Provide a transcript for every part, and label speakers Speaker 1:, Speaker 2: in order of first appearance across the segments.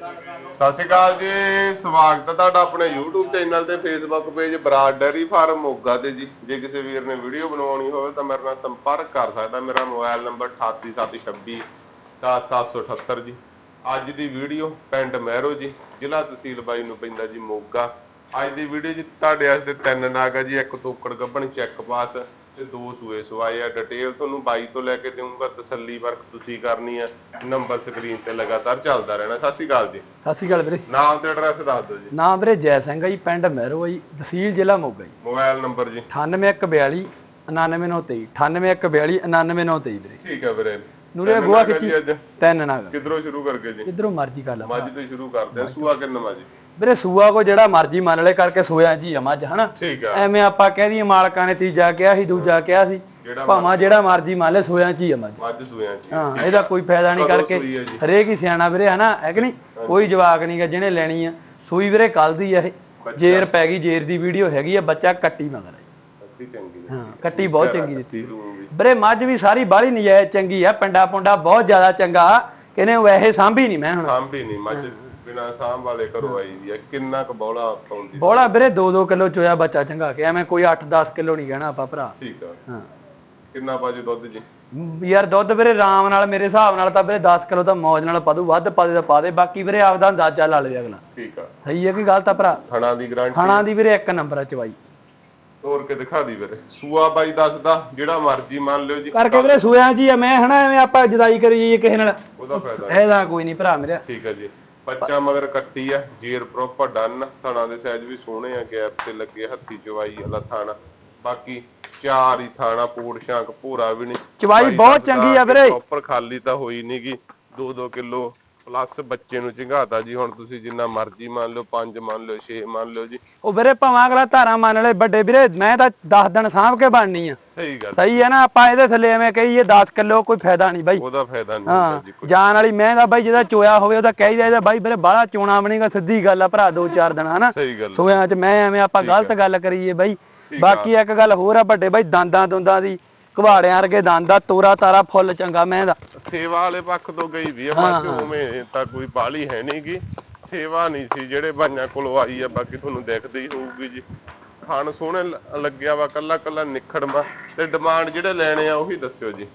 Speaker 1: ਸਤਿ ਸ਼੍ਰੀ ਅਕਾਲ ਜੀ, ਸਵਾਗਤ ਹੈ ਤੁਹਾਡਾ ਆਪਣੇ YouTube ਚੈਨਲ ਤੇ Facebook page Brar dairy farm Moga ਤੇ ਜੀ। ਜੇ ਕਿਸੇ ਵੀਰ ਨੇ ਵੀਡੀਓ ਬਣਾਉਣੀ ਹੋਵੇ ਤਾਂ ਮੇਰੇ ਨਾਲ ਸੰਪਰਕ ਕਰ ਸਕਦਾ, ਮੇਰਾ ਮੋਬਾਈਲ ਨੰਬਰ 8876 10778 ਜੀ। ਅੱਜ ਦੀ ਵੀਡੀਓ ਪਿੰਡ ਮਹਿਰੋ ਜੀ, ਜ਼ਿਲ੍ਹਾ ਤਹਿਸੀਲ ਬਾਈ ਨੂੰ ਪੈਂਦਾ ਜੀ ਮੋਗਾ। ਅੱਜ ਦੀ ਵੀਡੀਓ 'ਚ ਤੁਹਾਡੇ ਵਾਸਤੇ ਤਿੰਨ ਨਾਗ ਆ ਜੀ, ਇੱਕ ਤੋਕੜ ਗੱਭਣ, ਚੈੱਕ ਪਾਸ। ਤੇ ਦੋ ਸੂਏ ਸਵਾਏ ਆ। ਡਿਟੇਲ ਤੁਹਾਨੂੰ ਬਾਈ ਤੋਂ ਲੈ ਕੇ ਦੇਵਾਂਗਾ ਤਸੱਲੀ ਵਰਕ ਤੁਸੀਂ ਕਰਨੀ ਆ। ਨੰਬਰ ਸਕਰੀਨ ਤੇ ਲਗਾਤਾਰ ਚੱਲਦਾ ਰਹਿਣਾ। ਸਤਿ ਸ਼੍ਰੀ ਅਕਾਲ ਜੀ।
Speaker 2: ਸਤਿ ਸ਼੍ਰੀ ਅਕਾਲ ਵੀਰੇ।
Speaker 1: ਨਾਮ ਤੇ ਐਡਰੈਸ ਦੱਸ ਦਿਓ ਜੀ।
Speaker 2: ਨਾਮ ਵੀਰੇ ਜੈ ਸਿੰਘ ਆ ਜੀ ਪਿੰਡ ਮਹਿਰੋ ਆ ਜੀ ਤਹਿਸੀਲ ਜ਼ਿਲ੍ਹਾ ਮੋਗਾ ਜੀ।
Speaker 1: ਮੋਬਾਈਲ ਨੰਬਰ ਜੀ।
Speaker 2: 9842 99923 9842 99923 ਵੀਰੇ।
Speaker 1: ਠੀਕ ਹੈ ਵੀਰੇ।
Speaker 2: ਨੂਰੇ ਬੁਆ
Speaker 1: ਅੱਜ।
Speaker 2: ਤਿੰਨ ਨਾਗ।
Speaker 1: ਕਿਧਰੋਂ ਸ਼ੁਰੂ ਕਰਕੇ ਜੀ?
Speaker 2: ਇਧਰੋਂ ਮਰਜ਼ੀ ਕਰ ਲਾ।
Speaker 1: ਮੱਝ ਤੋਂ ਸ਼ੁਰੂ ਕਰਦੇ ਆ। ਸੂਆ ਕਿੰਨਾ ਜੀ
Speaker 2: ਵੀਰੇ ਸੂਆ ਕੋ ਜਿਹੜਾ ਮਰਜ਼ੀ ਮੰਨ ਲੈ ਕਰਕੇ ਸੋਇਆ ਜੀ ਆ ਮੱਝ ਹਨਾ?
Speaker 1: ਠੀਕ ਆ।
Speaker 2: ਐਵੇਂ ਆਪਾਂ ਕਹਿ ਦਈਏ ਮਾਲਕਾਂ ਨੇ ਤੀਜਾ ਕਿਹਾ ਸੀ ਦੂਜਾ ਕਿਹਾ ਸੀ ਭਾਵੇਂ ਜਿਹੜਾ ਮਰਜ਼ੀ ਮੰਨ ਲੈ ਸੋਇਆ ਚ। ਹੀ ਆ ਮੱਝ
Speaker 1: ਮੱਝ
Speaker 2: ਹਾਂ ਇਹਦਾ ਕੋਈ ਫਾਇਦਾ ਨਹੀਂ ਕਰਕੇ? ਹਰੇਕ ਹੀ ਸਿਆਣਾ ਵੀਰੇ ਹਨਾ? ਹੈ ਕਿ ਨਹੀਂ? ਕੋਈ ਜਵਾਕ ਨਹੀਂਗਾ ਜਿਹਨੇ ਲੈਣੀ ਆ। ਸੂਈ ਵੀਰੇ ਕੱਲ ਦੀ ਆ ਇਹ। ਜੇਰ ਪੈ ਗਈ ਜੇਰ ਦੀ ਵੀਡੀਓ ਹੈਗੀ ਆ ਬੱਚਾ ਕੱਟੀ
Speaker 1: ਚੰਗੀ ਹੈ
Speaker 2: ਹਾਂ ਕੱਟੀ ਬਹੁਤ ਚੰਗੀ ਦਿੱਤੀ ਵੀਰੇ ਮੱਝ ਵੀ ਸਾਰੀ ਬਾਹਲੀ ਨਜਾਇਜ਼ ਚੰਗੀ ਆ ਪਿੰਡਾ ਪੁੰਡਾ ਬਹੁਤ ਜ਼ਿਆਦਾ ਚੰਗਾ ਕਹਿੰਦੇ ਵੈਸੇ ਸਾਂਭੀ ਨਹੀਂ ਮੈਂ ਹੁਣ।
Speaker 1: ਸਾਂਭੀ ਨਹੀਂ ਮੱਝ ਬਿਨਾ ਸਾਂਭ ਵਾਲੇ ਘਰੋਂ ਆਈ ਦੀ ਆ ਕਿੰਨਾ ਕੁ ਬੌਲਾ ਪਾਉਂਦੀ
Speaker 2: ਬੋਲਾ ਵੀਰੇ 2-2 ਕਿਲੋ ਚੋਇਆ ਬੱਚਾ ਚੰਗਾ ਕਿ ਐਵੇਂ ਕੋਈ 8-10 ਕਿਲੋ ਨਹੀਂ ਕਹਿਣਾ ਆਪਾਂ ਭਰਾ।
Speaker 1: ਠੀਕ ਆ।
Speaker 2: ਹਾਂ।
Speaker 1: ਕਿੰਨਾ ਬਾਜੂ ਦੁੱਧ ਜੀ?
Speaker 2: ਮ, ਯਾਰ ਦੁੱਧ ਵੀਰੇ ਆਰਾਮ ਨਾਲ ਮੇਰੇ ਹਿਸਾਬ ਨਾਲ ਤਾਂ ਵੀਰੇ 10 ਕਿਲੋ ਤਾਂ ਮੌਜ ਨਾਲ ਪਾ ਦੂ ਵੱਧ ਪਾ ਦੇ ਤਾਂ ਪਾ ਦੇ ਬਾਕੀ ਵੀਰੇ ਆਪਦਾ ਅੰਦਾਜ਼ਾ ਲਾ ਲਵੇ ਅਗਲਾ।
Speaker 1: ਠੀਕ ਆ।
Speaker 2: ਸਹੀ ਹੈ ਕਿ ਗੱਲ ਤਾਂ ਭਰਾ?
Speaker 1: ਥਣਾ ਦੀ ਗਾਰੰਟੀ
Speaker 2: ਖਾਣਾ ਦੀ ਵੀਰੇ ਇੱਕ ਨੰਬਰ ਆ ਚਵਾਈ।
Speaker 1: ਤੋਰ ਕੇ ਦਿਖਾ ਦੀ ਵੀਰੇ? ਸੂਆ ਬਾਈ ਦੱਸਦਾ ਜਿਹੜਾ ਮਰਜ਼ੀ ਮੰਨ ਲਿਓ ਜੀ।
Speaker 2: ਕਰਕੇ ਵੀਰੇ ਸੋਇਆ ਜੀ ਆ ਮੈਂ ਹਨਾ ਐਵੇਂ ਆਪਾਂ ਜਦਾਈ ਕਰੀ ਜਾਈਏ ਕਿਸੇ ਨਾਲ।
Speaker 1: ਉਹਦਾ ਫਾਇਦਾ।
Speaker 2: ਇਹਦਾ ਕੋਈ ਨਹੀਂ ਭਰਾ ਮੇਰੇ।
Speaker 1: ਠੀਕ ਆ ਜੀ। ਬੱਚਾ ਮਗਰ ਕੱਟੀ ਆ ਜੀਰ ਪ੍ਰੋਪਰ ਡਨ ਥਣਾ ਦੇ ਸਾਈਜ਼ ਵੀ ਸੋਹਣੇ ਆ ਗੈਪ ਤੇ ਲੱਗੇ ਹੱਥੀ ਚਵਾਈ ਵਾਲਾ ਥਾਣਾ। ਬਾਕੀ ਚਾਰ ਹੀ ਥਾਣਾ ਪੂੜ ਸ਼ਾਂਕ ਪੂਰਾ ਵੀ ਨਹੀਂ
Speaker 2: ਚਵਾਈ ਬਹੁਤ ਚੰਗੀ ਆ ਵੀਰੇ।
Speaker 1: ਪ੍ਰੋਪਰ ਖਾਲੀ ਤਾਂ ਹੋਈ ਨਹੀਂਗੀ 2-2 ਕਿਲੋ ਪਲੱਸ ਬੱਚੇ ਨੂੰ ਚੰਗਾਤਾ ਜੀ ਹੁਣ ਤੁਸੀਂ ਜਿੰਨਾ ਮਰਜ਼ੀ ਮੰਨ ਲਓ 5 ਮੰਨ ਲਓ 6 ਮੰਨ ਲਓ ਜੀ।
Speaker 2: ਉਹ ਵੀਰੇ ਭਾਵੇਂ ਅਗਲਾ ਧਾਰਾ ਮੰਨ ਲੈ ਵੱਡੇ ਵੀਰੇ ਮੈਂ ਤਾਂ 10 ਦਿਨ ਸਾਂਭ ਕੇ ਬਣਨੀ ਆ।
Speaker 1: ਸਹੀ ਗੱਲ।
Speaker 2: ਸਹੀ ਹੈ ਨਾ ਆਪਾਂ ਇਹਦੇ ਥੱਲੇ ਐਵੇਂ ਕਹੀਏ 10 ਕਿਲੋ ਕੋਈ ਫਾਇਦਾ ਨਹੀਂ ਬਾਈ।
Speaker 1: ਉਹਦਾ ਫਾਇਦਾ ਨਹੀਂ ਹੁੰਦਾ
Speaker 2: ਹਾਂ
Speaker 1: ਜੀ ਕੋਈ।
Speaker 2: ਜਾਨ ਵਾਲੀ ਮੈਂ ਦਾ ਬਾਈ ਜਿਹਦਾ ਚੋਇਆ ਹੋਵੇ ਉਹਦਾ ਕਹੀ ਜਾਈਦਾ ਬਾਈ ਵੀਰੇ ਬਾਹਲਾ ਚੋਣਾ ਬਣੇਗਾ ਸਿੱਧੀ ਗੱਲ ਆ ਭਰਾ ਦੋ ਚਾਰ ਦਿਨ ਹਨਾ।
Speaker 1: ਸਹੀ ਗੱਲ
Speaker 2: ਸੋਇਆਂ ਚ ਮੈਂ ਐਵੇਂ ਆਪਾਂ ਗਲਤ ਗੱਲ ਕਰੀਏ ਬਾਈ। ਬਾਕੀ ਇੱਕ ਗੱਲ ਹੋਰ ਆ ਵੱਡੇ ਬਾਈ ਦੰਦਾਂ ਦੁੰਦਾਂ ਦੀ। ਘਵਾੜਿਆਂ ਵਰਗੇ ਦੰਦ ਆ ਤੋਰਾ ਤਾਰਾ ਫੁੱਲ ਚੰਗਾ ਮੈਂ ਦਾ
Speaker 1: ਸੇਵਾ ਵਾਲੇ ਪੱਖ ਤੋਂ ਗਈ ਵੀ ਆ ਮੱਝ ਉਵੇਂ ਤਾਂ ਕੋਈ ਬਾਲੀ ਹੈ ਨਹੀਂਗੀ ਸੇਵਾ ਨਹੀਂ ਸੀ ਜਿਹੜੇ ਬਾਈਆਂ ਕੋਲੋਂ ਆਈ ਆ ਬਾਕੀ ਤੁਹਾਨੂੰ ਦਿਖਦੀ ਹੀ ਹੋਊਗੀ ਜੀ। ਖਾਣ ਸੋਹਣੇ ਲੱਗਿਆ ਵਾ ਕੱਲਾ ਕੱਲਾ ਨਿਖੜਮਾ ਤੇ ਡਿਮਾਂਡ ਜਿਹੜੇ ਲੈਣੇ ਆ ਉਹੀ ਦੱਸਿਓ ਜੀ।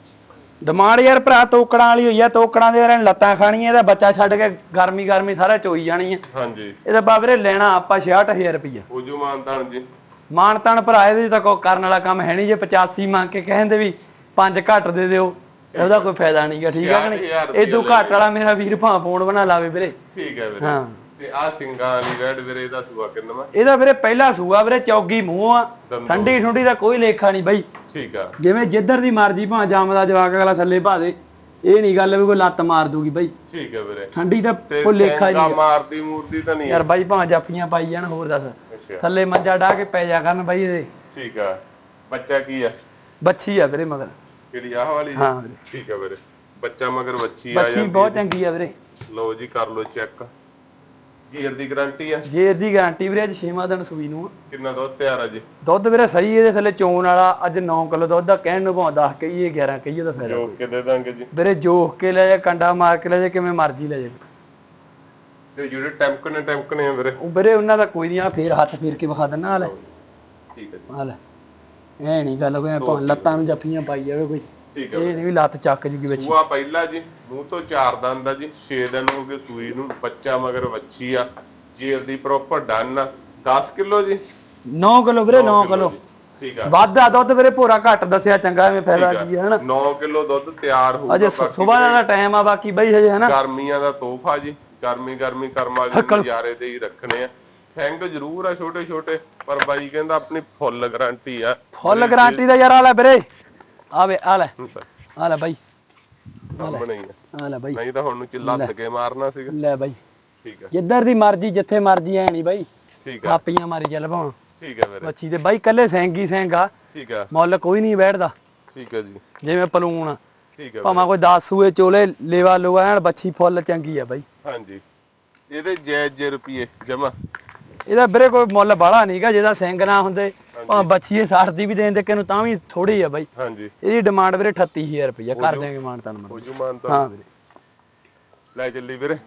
Speaker 2: ਡਿਮਾਂਡ ਯਾਰ ਭਰਾ ਤੋਕੜਾਂ ਵਾਲੀ ਹੋਈ ਆ ਤੋਕੜਾਂ ਦੇ ਯਾਰ ਲੱਤਾਂ ਖਾਣੀਆਂ ਇਹਦਾ ਬੱਚਾ ਛੱਡ ਕੇ ਗਰਮੀ ਗਰਮੀ ਸਾਰਾ ਚੋਈ ਜਾਣੀ ਆ।
Speaker 1: ਹਾਂਜੀ।
Speaker 2: ਇਹਦਾ ਬਾਬਰੇ ਲੈਣਾ ਆਪਾਂ 66000 ਰੁਪਈਆ।
Speaker 1: ਉਜੂ ਮਾਨਤਾਨ ਜੀ।
Speaker 2: ਮਾਨ ਤਾਨ ਭਰਾ ਇਹਦੇ ਤਾਂ ਕੋਈ ਕਰਨ ਵਾਲਾ ਕੰਮ ਹੈ ਨਹੀਂ ਜੇ 85 ਮੰਗ ਕੇ ਕਹਿੰਦੇ ਵੀ ਪੰਜ ਘੱਟ ਦੇ ਦਿਓ ਉਹਦਾ ਕੋਈ ਫਾਇਦਾ ਨਹੀਂਗਾ ਠੀਕ ਹੈ ਕਿ ਨਹੀਂ?
Speaker 1: 66000
Speaker 2: ਇਦੋਂ ਘੱਟ ਵਾਲਾ ਮੇਰਾ ਵੀਰ ਭਾਂ ਫੋਨ ਬਣਾ ਲਾਵੇ ਵੀਰੇ।
Speaker 1: ਠੀਕ ਹੈ ਵੀਰੇ।
Speaker 2: ਹਾਂ।
Speaker 1: ਤੇ ਆ ਸਿੰਘਾਂ ਵਾਲੀ ਰੈਡ ਵੀਰੇ ਇਹਦਾ ਸੂਆ ਕਿੰਨਾ ਵਾ?
Speaker 2: ਇਹਦਾ ਵੀਰੇ ਪਹਿਲਾ ਸੂਆ ਵੀਰੇ ਚੌਗੀ ਮੂੰਹ ਆ ਠੰਡੀ ਠੁੰਡੀ ਦਾ ਕੋਈ ਲੇਖਾ ਨਹੀਂ ਬਾਈ।
Speaker 1: ਠੀਕ ਆ।
Speaker 2: ਜਿਵੇਂ ਜਿੱਧਰ ਦੀ ਮਰਜ਼ੀ ਭਾਂ ਜੰਮਦਾ ਜਵਾਕ ਅਗਲਾ ਥੱਲੇ ਪਾ ਦੇ ਇਹ ਨਹੀਂ ਗੱਲ ਵੀ ਕੋਈ ਲੱਤ ਮਾਰ ਦੂਗੀ ਬਾਈ।
Speaker 1: ਠੀਕ ਹੈ ਵੀਰੇ।
Speaker 2: ਠੰਡੀ ਦਾ ਕੋਈ ਲੇਖਾ ਨਹੀਂ
Speaker 1: ਮਾਰਦੀ ਮੂਰਤੀ ਤਾਂ ਨਹੀਂ
Speaker 2: ਯਾਰ ਬਾਈ ਭਾਂ ਜਾਫੀਆਂ ਪਾਈ ਜਾਣ ਹੋਰ ਦੱਸ।
Speaker 1: ਅੱਛਾ।
Speaker 2: ਥੱਲੇ ਮੰਜਾ ਢਾ ਕੇ ਪੈ ਜਾ ਕਰਨ ਬਾਈ ਇਹਦੇ।
Speaker 1: ਠੀਕ ਆ। ਬੱਚਾ ਕੀ ਆ?
Speaker 2: ਬੱਚੀ ਆ ਵੀਰੇ ਮਗਰ।
Speaker 1: ਕਿਹੜੀ ਆਹ ਵਾਲੀ?
Speaker 2: ਹਾਂ ਵੀਰੇ।
Speaker 1: ਠੀਕ ਆ ਵੀਰੇ। ਬੱਚਾ ਮਗਰ ਬੱਚੀ ਆ
Speaker 2: ਬੱਚੀ ਬਹੁਤ ਚੰਗੀ ਆ ਵੀਰੇ।
Speaker 1: ਲਓ ਜੀ ਕਰ ਲਓ ਚੈੱਕ। ਜੀਰ ਦੀ ਗਾਰੰਟੀ ਆ?
Speaker 2: ਜੇ ਇਹਦੀ ਗਾਰੰਟੀ ਵੀਰੇ ਅੱਜ 6ਵਾਂ ਦਿਨ ਸੂਈ ਨੂੰ ਆ।
Speaker 1: ਕਿੰਨਾ ਦੁੱਧ ਤਿਆਰ ਆ ਜੀ?
Speaker 2: ਦੁੱਧ ਵੀਰੇ ਸਹੀ ਇਹਦੇ ਥੱਲੇ ਚੋਣ ਵਾਲਾ ਅੱਜ 9 ਕਿਲੋ ਦੁੱਧ ਦਾ ਕਹਿਣ ਨੂੰ ਭਾਵੇਂ 10 ਕਹੀਏ 11 ਕਹੀਏ ਦਾ ਫਾਇਦਾ।
Speaker 1: ਜੋ ਕਿ ਦੇ ਦਾਂਗੇ ਜੀ।
Speaker 2: ਵੀਰੇ ਜੋਖ ਕੇ ਲੈ ਜਾ ਕੰਡਾ ਮਾਰ ਕੇ ਲੈ ਜਾ ਕਿਵੇਂ ਮਰਜ਼ੀ ਲੈ ਜਾ।
Speaker 1: ਤੇ ਜਿਹੜੇ ਟੈਂਕਨੇ ਟੈਂਕਨੇ ਆ ਵੀਰੇ।
Speaker 2: ਉਹ ਵੀਰੇ ਉਹਨਾਂ ਦਾ ਕੋਈ ਨਹੀਂ ਆ ਫੇਰ ਹੱਥ ਫੇਰ ਕੇ ਵਿਖਾ ਦਿੰਨਾ ਹਾਲੇ
Speaker 1: ਠੀਕ ਹੈ ਜੀ।
Speaker 2: ਹਾਲੇ ਐ ਨਹੀਂ ਗੱਲ ਕੋਈ ਭਾਵੇਂ ਲੱਤਾਂ ਨੂੰ ਜੱਫੀਆਂ ਪਾਈ ਜਾਵੇ ਕੋਈ।
Speaker 1: ਠੀਕ ਹੈ
Speaker 2: ਇਹ ਨਹੀਂ ਵੀ ਲੱਤ ਚੱਕ ਜੂਗੀ ਵਿੱਚ।
Speaker 1: ਸੂਆ ਪਹਿਲਾ ਜੀ ਮੂੰਹ ਤੋਂ ਚਾਰ ਦੰਦ ਆ ਜੀ 6 ਦਿਨ ਹੋ ਗਏ ਸੂਈ ਨੂੰ ਬੱਚਾ ਮਗਰ ਵੱਛੀ ਆ ਜੀਰ ਦੀ ਪ੍ਰੋਪਰ ਡਨ ਆ। 10 ਕਿਲੋ ਜੀ?
Speaker 2: 9 ਕਿਲੋ ਵੀਰੇ 9 ਕਿਲੋ।
Speaker 1: ਠੀਕ ਆ।
Speaker 2: ਵੱਧ ਆ ਦੁੱਧ ਵੀਰੇ ਭੋਰਾ ਘੱਟ ਦੱਸਿਆ ਚੰਗਾ ਐਵੇਂ ਫਾਇਦਾ ਕੀ ਹੈ ਹਨਾ?
Speaker 1: 9 ਕਿਲੋ ਦੁੱਧ ਤਿਆਰ ਹੋਊਗਾ
Speaker 2: ਅਜੇ ਸਵੇਰ ਦਾ ਟਾਈਮ ਆ ਬਾਕੀ ਬਈ ਹਜੇ ਹਨਾ?
Speaker 1: ਗਰਮੀਆਂ ਦਾ ਤੋਹਫਾ ਜੀ। ਗਰਮੀ ਗਰਮੀ ਕਰਮ ਵਾਲੇ ਨਜ਼ਾਰੇ ਦੇ ਹੀ ਰੱਖਣੇ ਆ। ਸਿੰਘ ਜ਼ਰੂਰ ਆ ਛੋਟੇ ਛੋਟੇ ਪਰ ਬਾਈ ਕਹਿੰਦਾ ਆਪਣੀ ਫੁੱਲ ਗਾਰੰਟੀ ਆ।
Speaker 2: ਫੁੱਲ ਗਾਰੰਟੀ ਦਾ ਯਾਰ ਆ ਲੈ ਵੀਰੇ। ਆ ਵੇ ਆ ਲੈ। ਆ ਲੈ ਬਾਈ।
Speaker 1: ਕੰਮ ਨਹੀਂ ਆ।
Speaker 2: ਆ ਲੈ ਬਾਈ।
Speaker 1: ਨਹੀਂ ਤਾਂ ਹੁਣ ਨੂੰ ਚਿੱਲਾ ਲੱਗ ਮਾਰਨਾ ਸੀਗਾ।
Speaker 2: ਲੈ ਬਾਈ।
Speaker 1: ਠੀਕ ਆ।
Speaker 2: ਜਿੱਧਰ ਦੀ ਮਰਜ਼ੀ ਜਿੱਥੇ ਮਰਜ਼ੀ ਐ ਨਹੀਂ ਬਾਈ।
Speaker 1: ਠੀਕ ਆ।
Speaker 2: ਮਾਰੀ ਚੱਲ ਭਾਵਾਂ।
Speaker 1: ਠੀਕ ਆ ਵੀਰੇ।
Speaker 2: ਬੱਚੀ ਦੇ ਬਾਈ ਕੱਲੇ ਸੈਂਗੀ ਸੈਂਗ ਆ।
Speaker 1: ਠੀਕ ਆ।
Speaker 2: ਮੁੱਲ ਕੋਈ ਨਹੀਂ ਬੈਠਦਾ।
Speaker 1: ਠੀਕ ਆ ਜੀ।
Speaker 2: ਜਿਵੇਂ ਪਲੂਣ ਆ।
Speaker 1: ਠੀਕ
Speaker 2: ਭਾਵੇਂ ਕੋਈ 10 ਸੂਏ ਚੋਲੇ ਲੇਵਾ ਲੋਆ ਐਨ ਬੱਚੀ ਫੁੱਲ ਚੰਗੀ ਆ ਬਾਈ।
Speaker 1: ਹਾਂਜੀ। ਇਹਦੇ ਜੈ ਜੈ ਰੁਪਏ ਜਮਾ
Speaker 2: ਇਹਦਾ ਵੀਰੇ ਕੋਈ ਮੁੱਲ ਬਾਹਲਾ ਨਹੀਂਗਾ ਜਿਹਦਾ ਸਿੰਘ ਨਾ ਹੁੰਦੇ ਭਾਵੇਂ ਬੱਚੀ ਇਹ 60 ਦੀ ਵੀ ਦੇਣ ਦੇ ਕਿਨੂੰ ਤਾਂ ਵੀ ਥੋੜੀ ਆ ਬਾਈ।
Speaker 1: ਹਾਂਜੀ।
Speaker 2: ਇਹਦੀ ਡਿਮਾਂਡ ਵੀਰੇ 38000 ਰੁਪਇਆ ਕਰ ਦਿਆਂਗੇ ਮਾਨ ਤਨ
Speaker 1: ਹੋ ਜੂ ਮਾਨ ਤਾਂ
Speaker 2: ਹਾਂ ਵੀਰੇ।
Speaker 1: ਲੈ ਚੱਲੀ ਵੀਰੇ।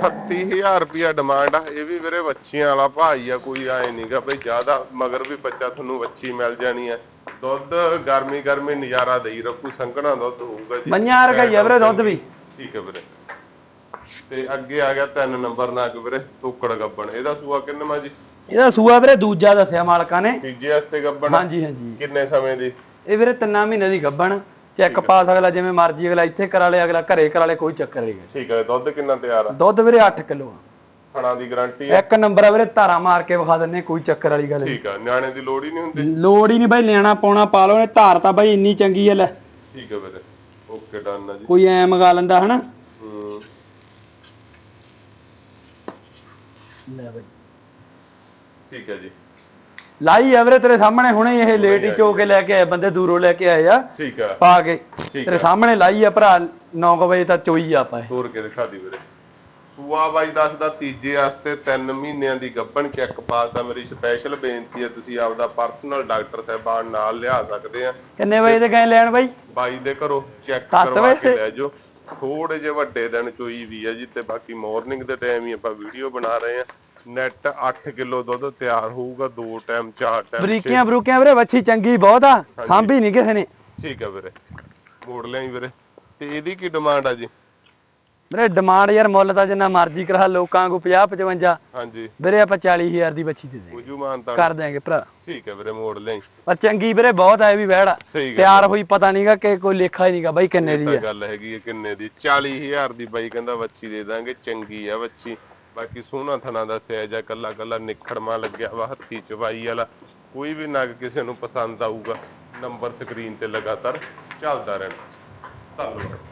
Speaker 1: 38000 ਰੁਪਿਆ ਡਿਮਾਂਡ ਆ ਇਹ ਵੀ ਵੀਰੇ ਵੱਛੀਆਂ ਵਾਲਾ ਭਾਈ ਆ ਕੋਈ ਆਏ ਨਹੀਂਗਾ ਬਈ ਜ਼ਿਆਦਾ ਮਗਰ ਵੀ ਬੱਚਾ ਤੁਹਾਨੂੰ ਵੱਛੀ ਮਿਲ ਜਾਣੀ ਹੈ ਦੁੱਧ ਗਰਮੀ ਗਰਮੀ ਨਜ਼ਾਰਾ ਦੇਈ ਰੱਖੂ ਸੰਘਣਾ ਦੁੱਧ ਹੋਊਗਾ ਜੀ।
Speaker 2: ਮੰਨਿਆ ਵਰਗਾ ਹੀ ਆ ਵੀਰੇ ਦੁੱਧ ਵੀ।
Speaker 1: ਠੀਕ ਹੈ ਵੀਰੇ। ਤੇ ਅੱਗੇ ਆ ਗਿਆ ਤਿੰਨ ਨੰਬਰ ਨਾਗ ਵੀਰੇ ਟੋਕੜ ਗੱਬਣ। ਇਹਦਾ ਸੂਆ ਕਿੰਨਵਾਂ ਜੀ?
Speaker 2: ਇਹਦਾ ਸੂਆ ਵੀਰੇ ਦੂਜਾ ਦੱਸਿਆ ਮਾਲਕਾਂ ਨੇ।
Speaker 1: ਤੀਜੇ ਵਾਸਤੇ ਗੱਬਣ
Speaker 2: ਹਾਂਜੀ ਹਾਂਜੀ।
Speaker 1: ਕਿੰਨੇ ਸਮੇਂ ਦੀ?
Speaker 2: ਇਹ ਵੀਰੇ ਤਿੰਨਾਂ ਮਹੀਨੇ ਦੀ ਗੱਬਣ। ਚੈੱਕ ਪਾਸ ਅਗਲਾ ਜਿਵੇਂ ਮਰਜ਼ੀ ਅਗਲਾ ਇੱਥੇ ਕਰਾ ਲੇ ਅਗਲਾ ਘਰੇ ਕਰਾ ਲੇ ਕੋਈ ਚੱਕਰ ਨਹੀਂ।
Speaker 1: ਠੀਕ ਹੈ ਦੁੱਧ ਕਿੰਨਾ ਤਿਆਰ ਆ?
Speaker 2: ਦੁੱਧ ਵੀਰੇ 8 ਕਿਲੋ ਆ।
Speaker 1: ਖਾਣਾ ਦੀ ਗਾਰੰਟੀ ਹੈ
Speaker 2: ਇੱਕ ਨੰਬਰ ਆ ਵੀਰੇ ਧਾਰਾ ਮਾਰ ਕੇ ਵਿਖਾ ਦਿੰਨੇ ਕੋਈ ਚੱਕਰ ਵਾਲੀ ਗੱਲ ਨਹੀਂ।
Speaker 1: ਠੀਕ ਆ ਨਿਆਣੇ ਦੀ ਲੋੜ ਹੀ ਨਹੀਂ ਹੁੰਦੀ?
Speaker 2: ਲੋੜ ਹੀ ਨਹੀਂ ਬਾਈ ਲੈਣਾ ਪਾਉਣਾ ਪਾ ਲਓ ਨੇ ਧਾਰ ਤਾਂ ਬਾਈ ਇੰਨੀ ਚੰਗੀ ਆ ਲੈ।
Speaker 1: ਠੀਕ ਹੈ ਵੀਰੇ ਓਕੇ ਡਨ ਆ ਜੀ।
Speaker 2: ਕੋਈ ਐ ਮੰਗਾ ਲੈਂਦਾ ਹਨਾ?
Speaker 1: ਹੂੰ।
Speaker 2: ਲੈ ਬਾਈ।
Speaker 1: ਠੀਕ ਹੈ ਜੀ।
Speaker 2: ਲਾਈ ਆ ਵੀਰੇ ਤੇਰੇ ਸਾਹਮਣੇ ਹੁਣੇ ਇਹ ਲੇਟ ਹੀ ਚੋ ਕੇ ਲੈ ਕੇ ਆਏ ਬੰਦੇ ਦੂਰੋਂ ਲੈ ਕੇ ਆਏ ਆ।
Speaker 1: ਠੀਕ ਆ।
Speaker 2: ਪਾ ਕੇ। ਤੇਰੇ ਸਾਹਮਣੇ ਲਾਈ ਆ ਭਰਾ 9 ਵਜੇ ਤੱਕ ਚੋਈ ਆ ਪਾਏ
Speaker 1: ਤੋਰ ਕੇ ਦਿਖਾ ਦੀ ਵੀਰੇ। ਸੂਆ ਬਾਈ ਦੱਸਦਾ ਤੀਜੇ ਵਾਸਤੇ 3 ਮਹੀਨਿਆਂ ਦੀ ਗੱਭਣ ਚੈੱਕ ਪਾਸ ਆ। ਮੇਰੀ ਸਪੈਸ਼ਲ ਬੇਨਤੀ ਹੈ ਤੁਸੀਂ ਆਪਦਾ ਪਰਸਨਲ ਡਾਕਟਰ ਸਾਹਿਬਾਨ ਨਾਲ ਲਿਆ ਸਕਦੇ ਆ।
Speaker 2: ਕਿੰਨੇ ਵਜੇ ਤੇ ਗਏ ਲੈਣ ਬਾਈ?
Speaker 1: ਬਾਈ ਦੇ ਘਰੋਂ ਚੈੱਕ ਕਰਵਾ ਕੇ
Speaker 2: ਤੇ?
Speaker 1: ਲੈ ਜਾਓ। ਥੋੜੇ ਜਿਹੇ ਵੱਡੇ ਦਿਨ ਚੋਈ ਵੀ ਆ ਜੀ ਤੇ ਬਾਕੀ ਮਾਰਨਿੰਗ ਦੇ ਟਾਈਮ ਹੀ ਆਪਾਂ ਵੀਡੀਓ ਬਣਾ ਰਹੇ ਆ। ਨੈਟ 8 ਕਿਲੋ ਦੁੱਧ ਤਿਆਰ ਹੋਊਗਾ ਦੋ ਟਾਈਮ ਚਾਰ ਟਾਈਮ
Speaker 2: ਬਰੀਕੀਆਂ ਬਰੂਕੀਆਂ ਵੀਰੇ ਵੱਛੀ ਚੰਗੀ ਬਹੁਤ ਆ ਸਾਂਭੀ ਨਹੀਂ ਕਿਸੇ ਨੇ।
Speaker 1: ਠੀਕ ਆ ਵੀਰੇ। ਮੋੜ ਲਿਆਈ ਵੀਰੇ। ਤੇ ਇਹਦੀ ਕੀ ਡਿਮਾਂਡ ਆ ਜੀ?
Speaker 2: ਵੀਰੇ ਡਿਮਾਂਡ ਯਾਰ ਮੁੱਲ ਤਾਂ ਜਿੰਨਾ ਮਰਜ਼ੀ ਕਰਾ ਲੋਕਾਂ ਕੋ 50 55
Speaker 1: ਹਾਂਜੀ।
Speaker 2: ਵੀਰੇ ਆਪਾਂ 40000 ਦੀ ਵੱਛੀ ਦੇ ਦੇ
Speaker 1: ਉਜੂ ਮਾਨਤਾ
Speaker 2: ਕਰ ਦਿਆਂਗੇ ਭਰਾ।
Speaker 1: ਠੀਕ ਹੈ ਵੀਰੇ ਮੋੜ ਲਿਆਈ।
Speaker 2: ਪਰ ਚੰਗੀ ਵੀਰੇ ਬਹੁਤ ਆ ਇਹ ਵੀ ਵਹਿੜਾ
Speaker 1: ਸਹੀ ਗੱਲ
Speaker 2: ਤਿਆਰ ਹੋਈ ਪਤਾ ਨਹੀਂਗਾ ਕਿ ਕੋਈ ਲੇਖਾ ਹੀ ਨਹੀਂਗਾ ਬਾਈ ਕਿੰਨੇ ਦੀ
Speaker 1: ਤਾਂ
Speaker 2: ਆ।
Speaker 1: ਗੱਲ ਹੈਗੀ ਹੈ ਕਿੰਨੇ ਦੀ। 40000 ਦੀ ਬਾਈ ਕਹਿੰਦਾ ਵੱਛੀ ਦੇ ਦਾਂਗੇ ਚੰਗੀ ਆ ਵੱਛੀ। ਬਾਕੀ ਸੋਹਣਾ ਥਣਾ ਦਾ ਸਹਿਜ ਆ, ਕੱਲਾ ਕੱਲਾ ਨਿਖੜਮਾ ਲੱਗਿਆ ਵਾ, ਹੱਥੀ ਚਵਾਈ ਵਾਲਾ। ਕੋਈ ਵੀ ਨਗ ਕਿਸੇ ਨੂੰ ਪਸੰਦ ਆਊਗਾ, ਨੰਬਰ ਸਕਰੀਨ ਤੇ ਲਗਾਤਾਰ ਚੱਲਦਾ ਰਹਿਣਾ। ਧੰਨਵਾਦ।